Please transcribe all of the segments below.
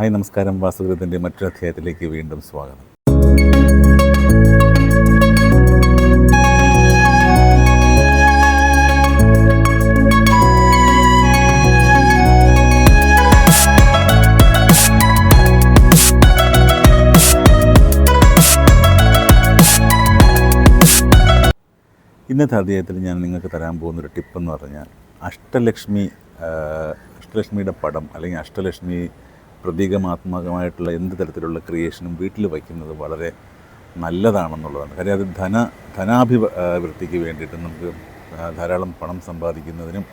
Hi നമസ്കാരം. വാസുഗ്രത്തിന്റെ മറ്റൊരു അധ്യായത്തിലേക്ക് വീണ്ടും സ്വാഗതം. ഇന്നത്തെ അധ്യായത്തിൽ ഞാൻ നിങ്ങൾക്ക് തരാൻ പോകുന്നൊരു ടിപ്പെന്ന് പറഞ്ഞാൽ അഷ്ടലക്ഷ്മി അഷ്ടലക്ഷ്മിയുടെ പടം അല്ലെങ്കിൽ അഷ്ടലക്ഷ്മി പ്രതീകമാത്മകമായിട്ടുള്ള എന്ത് തരത്തിലുള്ള ക്രിയേഷനും വീട്ടിൽ വയ്ക്കുന്നത് വളരെ നല്ലതാണെന്നുള്ളതാണ്. കാര്യം അത് ധന ധനാഭിവൃദ്ധിക്ക് വേണ്ടിയിട്ട് നമുക്ക് ധാരാളം പണം സമ്പാദിക്കുന്നതിനും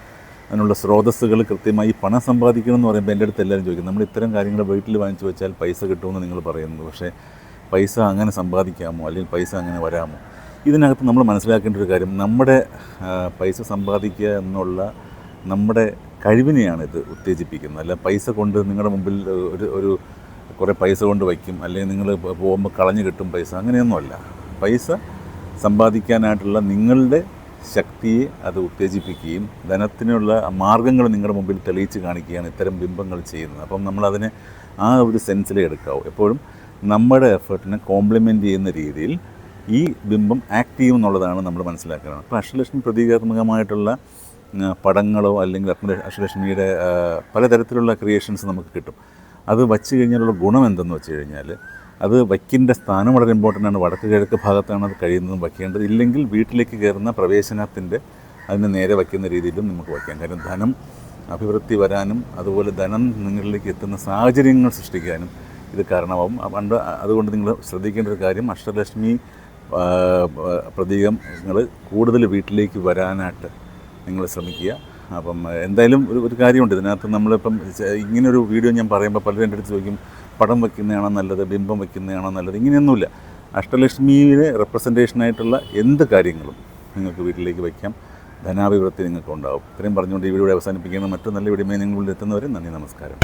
അതിനുള്ള സ്രോതസ്സുകൾ കൃത്യമായി പണം സമ്പാദിക്കണം എന്ന് പറയുമ്പോൾ എന്റെ അടുത്ത് എല്ലാവരും ചോദിക്കും നമ്മൾ ഇത്തരം കാര്യങ്ങൾ വീട്ടിൽ വാങ്ങിച്ചു വെച്ചാൽ പൈസ കിട്ടുമെന്ന് നിങ്ങൾ പറയുന്നു പക്ഷേ പൈസ അങ്ങനെ സമ്പാദിക്കാമോ? അല്ലെങ്കിൽ പൈസ അങ്ങനെ വരാമോ? ഇതിനകത്ത് നമ്മൾ മനസ്സിലാക്കേണ്ട ഒരു കാര്യം നമ്മുടെ പൈസ സമ്പാദിക്കുക എന്നുള്ള നമ്മുടെ കഴിവിനെയാണ് ഇത് ഉത്തേജിപ്പിക്കുന്നത്. അല്ല പൈസ കൊണ്ട് നിങ്ങളുടെ മുമ്പിൽ ഒരു ഒരു കുറേ പൈസ കൊണ്ട് വയ്ക്കും. അല്ലെങ്കിൽ നിങ്ങൾ പോകുമ്പോൾ കളഞ്ഞു കിട്ടും പൈസ. അങ്ങനെയൊന്നുമല്ല. പൈസ സമ്പാദിക്കാനായിട്ടുള്ള നിങ്ങളുടെ ശക്തിയെ അത് ഉത്തേജിപ്പിക്കുകയും ധനത്തിനുള്ള മാർഗങ്ങൾ നിങ്ങളുടെ മുമ്പിൽ തെളിയിച്ച് കാണിക്കുകയാണ് ഇത്തരം ബിംബങ്ങൾ ചെയ്യുന്നത്. അപ്പം നമ്മളതിനെ ആ ഒരു സെൻസിലേ എടുക്കാവൂ. എപ്പോഴും നമ്മുടെ എഫേർട്ടിനെ കോംപ്ലിമെന്റ് ചെയ്യുന്ന രീതിയിൽ ഈ ബിംബം ആക്ട് ചെയ്യും എന്നുള്ളതാണ് നമ്മൾ മനസ്സിലാക്കുന്നത് അപ്പോൾ അഷ്ടലക്ഷ്മി പ്രതീകാത്മകമായിട്ടുള്ള പടങ്ങളോ അല്ലെങ്കിൽ ആ, പലതരത്തിലുള്ള ക്രിയേഷൻസ് നമുക്ക് കിട്ടും. അത് വച്ച് കഴിഞ്ഞാലുള്ള ഗുണം എന്തെന്ന് വെച്ച് കഴിഞ്ഞാൽ അത് വയ്ക്കിന്റെ സ്ഥാനം വളരെ ഇമ്പോർട്ടന്റ് ആണ്. വടക്ക് കിഴക്ക് ഭാഗത്താണ് അത് കഴിയുന്നതും വയ്ക്കേണ്ടത്. ഇല്ലെങ്കിൽ വീട്ടിലേക്ക് കയറുന്ന പ്രവേശനത്തിന്റെ അതിന് നേരെ വയ്ക്കുന്ന രീതിയിലും നമുക്ക് വയ്ക്കാം. കാര്യം ധനം അഭിവൃദ്ധി വരാനും അതുപോലെ ധനം നിങ്ങളിലേക്ക് എത്തുന്ന സാഹചര്യങ്ങൾ സൃഷ്ടിക്കാനും ഇത് കാരണമാവും. പണ്ട് അതുകൊണ്ട് നിങ്ങൾ ശ്രദ്ധിക്കേണ്ട ഒരു കാര്യം അഷ്ടലക്ഷ്മി പ്രതീകം നിങ്ങൾ കൂടുതൽ വീട്ടിലേക്ക് വരാനായിട്ട് നിങ്ങൾ ശ്രമിക്കുക. അപ്പം എന്തായാലും ഒരു ഒരു കാര്യമുണ്ട്. ഇതിനകത്ത് നമ്മളിപ്പം ഇങ്ങനൊരു വീഡിയോ ഞാൻ പറയുമ്പോൾ പലരും എന്റെ അടുത്ത് ചോദിക്കും പടം വയ്ക്കുന്നതാണോ നല്ലത്? ബിംബം വയ്ക്കുന്നതാണോ നല്ലത്? ഇങ്ങനെയൊന്നുമില്ല. അഷ്ടലക്ഷ്മിയുടെ റെപ്രസെന്റേഷനായിട്ടുള്ള എന്ത് കാര്യങ്ങളും നിങ്ങൾക്ക് വീട്ടിലേക്ക് വയ്ക്കാം. ധനാഭിവൃദ്ധി നിങ്ങൾക്ക് ഉണ്ടാവും ഇത്രയും പറഞ്ഞുകൊണ്ട് ഈ വീഡിയോ അവസാനിപ്പിക്കുന്ന മറ്റു നല്ല വീഡിയോ നിങ്ങളിൽ എത്തുന്നവരെ നന്ദി നമസ്കാരം.